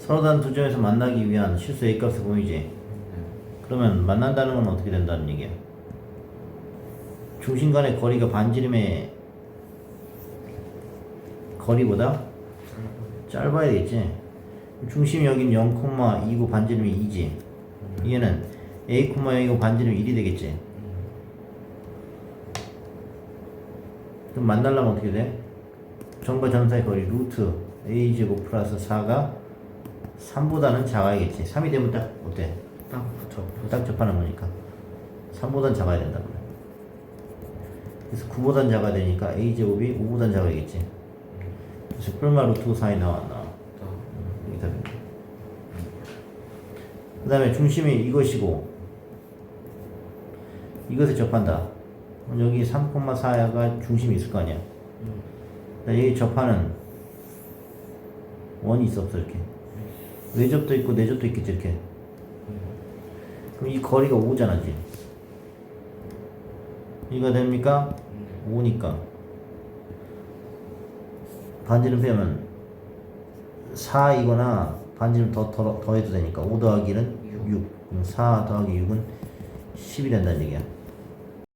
서로 다른 두 점에서 만나기 위한 실수 A 값을 보이지. 그러면 만난다는 건 어떻게 된다는 얘기야? 중심 간의 거리가 반지름의 거리보다 짧아야 되겠지. 중심이 여긴 0,2고 반지름이 2지. 얘는 A, 0이고 반지름이 1이 되겠지. 그럼 만나려면 어떻게 돼? 점 사이 거리 루트 A 제곱 플러스 4가 3보다는 작아야겠지. 3이 되면 딱 어때? 딱 붙여. 딱 접하는 거니까 3보단 작아야 된다 그래. 그래서 9보단 작아야 되니까 a 제곱이 5보단 작아야겠지. 그래서 뿔마 루트 4이 나왔나? 답입니다. 그 다음에 중심이 이것이고 이것에 접한다. 여기 3,4가 중심이 있을 거 아니야. 그다음에 여기 접하는 원이 있어 없어 이렇게 외접도 있고 내접도 있겠지 이렇게. 그럼 이 거리가 5잖아 지금. 이거 됩니까? 5니까 반지름 빼면 4이거나 반지름 더, 더, 더 해도 되니까 5 더하기 1은 6 그럼 4 더하기 6은 10이 된다는 얘기야